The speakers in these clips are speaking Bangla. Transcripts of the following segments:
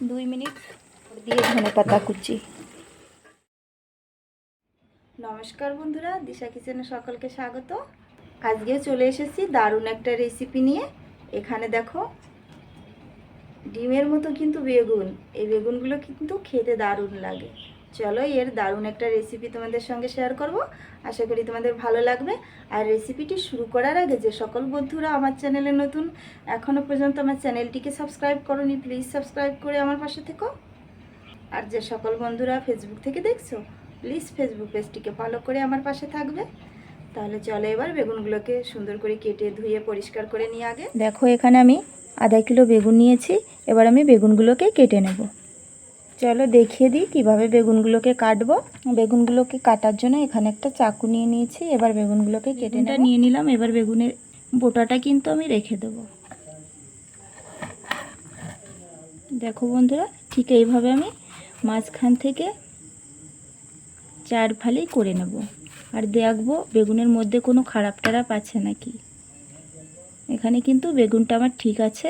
দুই মিনিট দিয়ে ধনে পাতা কুচি। নমস্কার বন্ধুরা, দিশা কিচেনে সকলকে স্বাগত। আজকে চলে এসেছি দারুণ একটা রেসিপি নিয়ে। এখানে দেখো, ডিমের মতো কিন্তু বেগুন। এই বেগুনগুলো কিন্তু খেতে দারুণ লাগে। চলো, এর দারুণ একটা রেসিপি তোমাদের সঙ্গে শেয়ার করব। আশা করি তোমাদের ভালো লাগবে। আর রেসিপিটি শুরু করার আগে যে সকল বন্ধুরা আমার চ্যানেলে নতুন এখনও পর্যন্ত আমার চ্যানেলটিকে সাবস্ক্রাইব করনি প্লিজ সাবস্ক্রাইব করে আমার পাশে থেকো। আর যে সকল বন্ধুরা ফেসবুক থেকে দেখছ প্লিজ ফেসবুক পেজটিকে ফলো করে আমার পাশে থাকবে। তাহলে চলো এবার বেগুনগুলোকে সুন্দর করে কেটে ধুয়ে পরিষ্কার করে নিয়ে আগে। দেখো, এখানে আমি আধা কিলো বেগুন নিয়েছি। এবার আমি বেগুনগুলোকে কেটে নেব। চলো দেখিয়ে দিই কীভাবে বেগুনগুলোকে কাটবো। বেগুনগুলোকে কাটার জন্য এখানে একটা চাকু নিয়ে নিয়েছি এবার বেগুনগুলোকে কেটে নিয়ে নিলাম এবার বেগুনের বোটাটা কিন্তু আমি রেখে দেবো। দেখো বন্ধুরা ঠিক এইভাবে আমি মাঝখান থেকে চার ফালি করে নেব। আর দেখব বেগুনের মধ্যে কোনো খারাপ টারাপ আছে নাকি। এখানে কিন্তু বেগুনটা আমার ঠিক আছে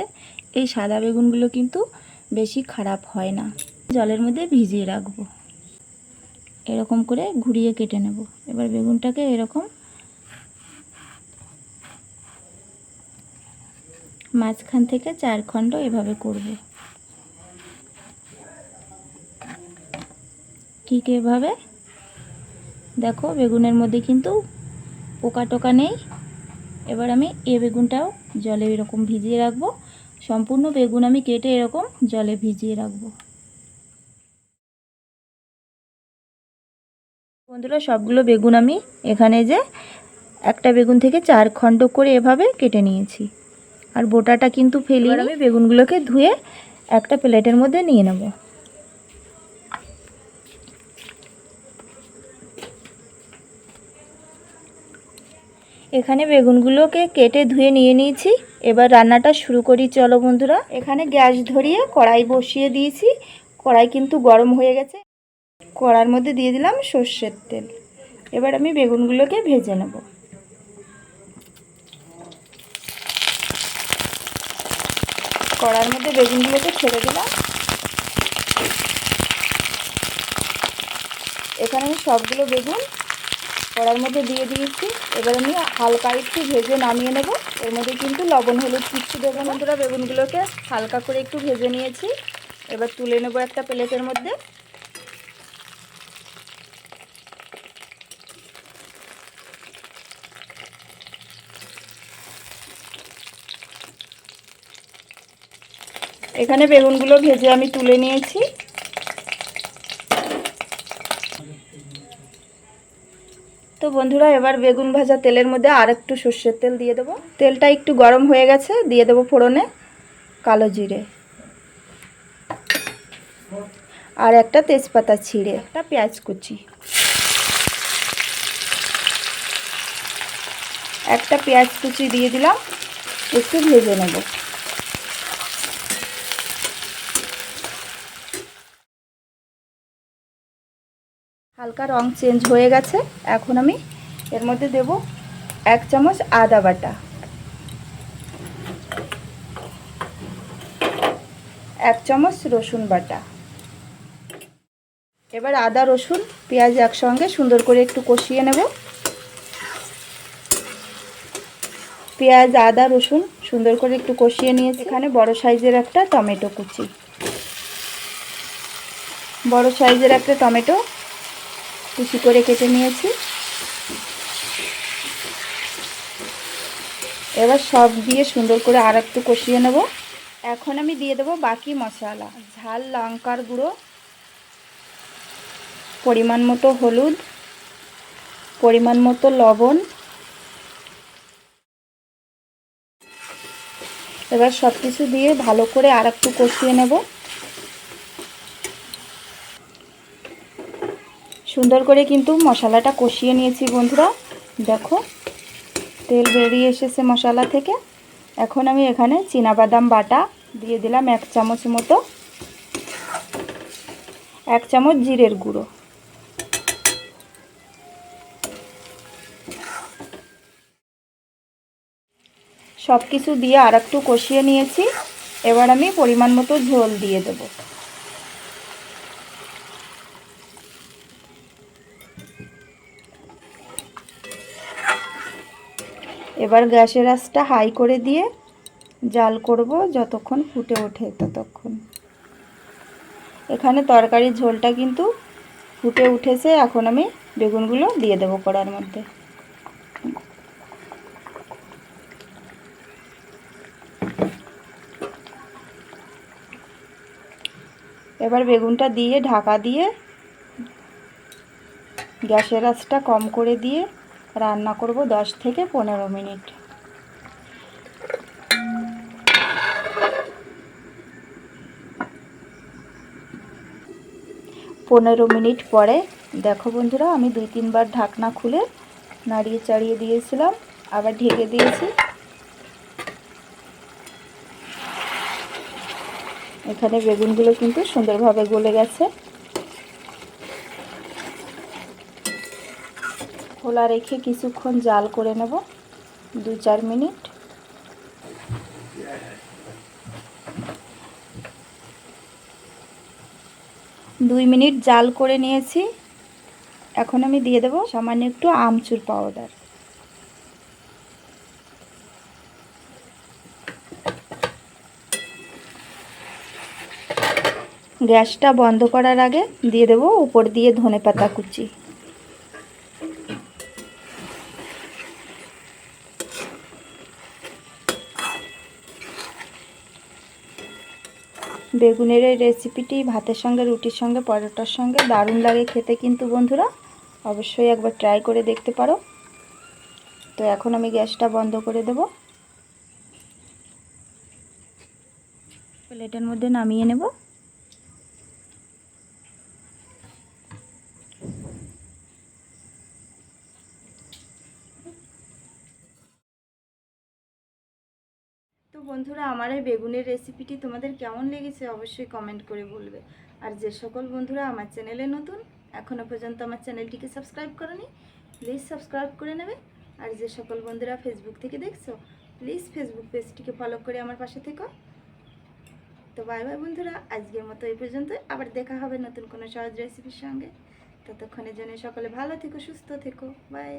এই সাদা বেগুনগুলো কিন্তু বেশি খারাপ হয় না। জলের মধ্যে ভিজিয়ে রাখব। এরকম করে ঘুরিয়ে কেটে নেব। এবার বেগুনটাকে এরকম মাঝখান থেকে চার খণ্ড এভাবে করব। ঠিক এভাবে। দেখো, বেগুনের মধ্যে কিন্তু পোকা টোকা নেই। এবার আমি এ বেগুনটাও জলে এরকম ভিজিয়ে রাখব। সম্পূর্ণ বেগুন আমি কেটে এরকম জলে ভিজিয়ে রাখব। বন্ধুরা সবগুলো বেগুন আমি এখানে যে একটা বেগুন থেকে চার খণ্ড করে এভাবে কেটে নিয়েছি। আর বোটাটা কিন্তু ফেলি আমি বেগুনগুলোকে ধুয়ে একটা প্লেটের মধ্যে নিয়ে নেব। এখানে বেগুনগুলোকে কেটে ধুয়ে নিয়ে নিয়েছি। এবার রান্নাটা শুরু করি চলো বন্ধুরা। এখানে গ্যাস ধরিয়ে কড়াই বসিয়ে দিয়েছি। কড়াই কিন্তু গরম হয়ে গেছে। কড়ার মধ্যে দিয়ে দিলাম সর্ষের তেল। এবার আমি বেগুনগুলোকে ভেজে নেব। কড়ার মধ্যে বেগুনগুলোকে ছেড়ে দিলাম। এখানে আমি সবগুলো বেগুন কড়ার মধ্যে দিয়ে দিয়েছি। এবার আমি হালকা একটু ভেজে নামিয়ে নেব। এর মধ্যে কিন্তু লবণ, হলুদ, কিচ্ছু দেবো বন্ধুরা, বেগুনগুলোকে হালকা করে একটু ভেজে নিয়েছি। এবার তুলে নেব একটা প্লেটের মধ্যে। এখানে বেগুনগুলো ভেজে আমি তুলে নিয়েছি। তো বন্ধুরা, এবার বেগুন ভাজা তেলের মধ্যে আর একটু সর্ষের তেল দিয়ে দেবো। তেলটা একটু গরম হয়ে গেছে, দিয়ে দেবো ফোড়নে কালো জিরে। আর একটা তেজপাতা ছিঁড়ে, একটা পেঁয়াজ কুচি। একটা পেঁয়াজ কুচি দিয়ে দিলাম, একটু ভেজে নেব। হালকা রং চেঞ্জ হয়ে গেছে। এখন আমি এর মধ্যে দেব এক চামচ আদা বাটা। এক চামচ রসুন বাটা। এবার আদা, রসুন, পেঁয়াজ একসঙ্গে সুন্দর করে একটু কষিয়ে নেব। পেঁয়াজ, আদা, রসুন সুন্দর করে একটু কষিয়ে নিয়েছি। এখানে বড় সাইজের একটা টমেটো কুচি। বড় সাইজের একটা টমেটো কুচি করে কেটে নিয়েছি। এবার সব দিয়ে সুন্দর করে আর একটু কষিয়ে নেব। এখন আমি দিয়ে দেবো বাকি মশলা, ঝাল, লঙ্কার গুঁড়ো, পরিমাণ মতো হলুদ, পরিমাণ মতো লবণ। এবার সব কিছু দিয়ে ভালো করে আর একটু কষিয়ে নেব। সুন্দর করে কিন্তু মশলাটা কষিয়ে নিয়েছি বন্ধুরা। দেখো, তেল বেরিয়ে এসেছে মশলা থেকে। এখন আমি এখানে বাদাম বাটা দিয়ে দিলাম এক চামচ মতো। এক চামচ জিরের গুঁড়ো। সব কিছু দিয়ে আর একটু কষিয়ে নিয়েছি। এবার আমি পরিমাণ মতো ঝোল দিয়ে দেবো। এবার গ্যাসের আঁচটা হাই করে দিয়ে জাল করব যতক্ষণ ফুটে ওঠে ততক্ষণ। এখানে তরকারির ঝোলটা কিন্তু ফুটে উঠেছে, এখন আমি বেগুনগুলো দিয়ে দেবো কড়ার মধ্যে। এবার বেগুনটা দিয়ে ঢাকা দিয়ে গ্যাসের আঁচটা কম করে দিয়ে রান্না করব দশ থেকে পনেরো মিনিট। পনেরো মিনিট পরে, দেখো বন্ধুরা, আমি দুই তিনবার ঢাকনা খুলে নাড়িয়ে চাড়িয়ে দিয়েছিলাম, আবার ঢেকে দিয়েছি। এখানে বেগুনগুলো কিন্তু সুন্দরভাবে গলে গেছে। খোলা রেখে কিছুক্ষণ জাল করে নেব, দু চার মিনিট। দুই মিনিট জাল করে নিয়েছি। এখন আমি দিয়ে দেব সামান্য একটু আমচুর পাউডার। গ্যাসটা বন্ধ করার আগে দিয়ে দেব উপর দিয়ে ধনে পাতা কুচি। বেগুনের এই রেসিপিটি ভাতের সঙ্গে, রুটির সঙ্গে, পরোটার সঙ্গে দারুণ লাগে খেতে কিন্তু বন্ধুরা। অবশ্যই একবার ট্রাই করে দেখতে পারো। তো এখন আমি গ্যাসটা বন্ধ করে দেব। প্লেটের মধ্যে নামিয়ে নেব। তো বন্ধুরা, আমার এই বেগুনের রেসিপিটি তোমাদের কেমন লেগেছে অবশ্যই কমেন্ট করে বলবে। আর যে সকল বন্ধুরা আমার চ্যানেলে নতুন এখনও পর্যন্ত আমার চ্যানেলটিকে সাবস্ক্রাইব করনি প্লিজ সাবস্ক্রাইব করে নেবে। আর যে সকল বন্ধুরা ফেসবুক থেকে দেখছ প্লিজ ফেসবুক পেজটিকে ফলো করে আমার পাশে থেকো। তো বাই বাই বন্ধুরা, আজকের মতো এই পর্যন্ত আবার দেখা হবে নতুন কোনো সহজ রেসিপির সঙ্গে। ততক্ষণের জন্য সকলে ভালো থেকো, সুস্থ থেকো। বাই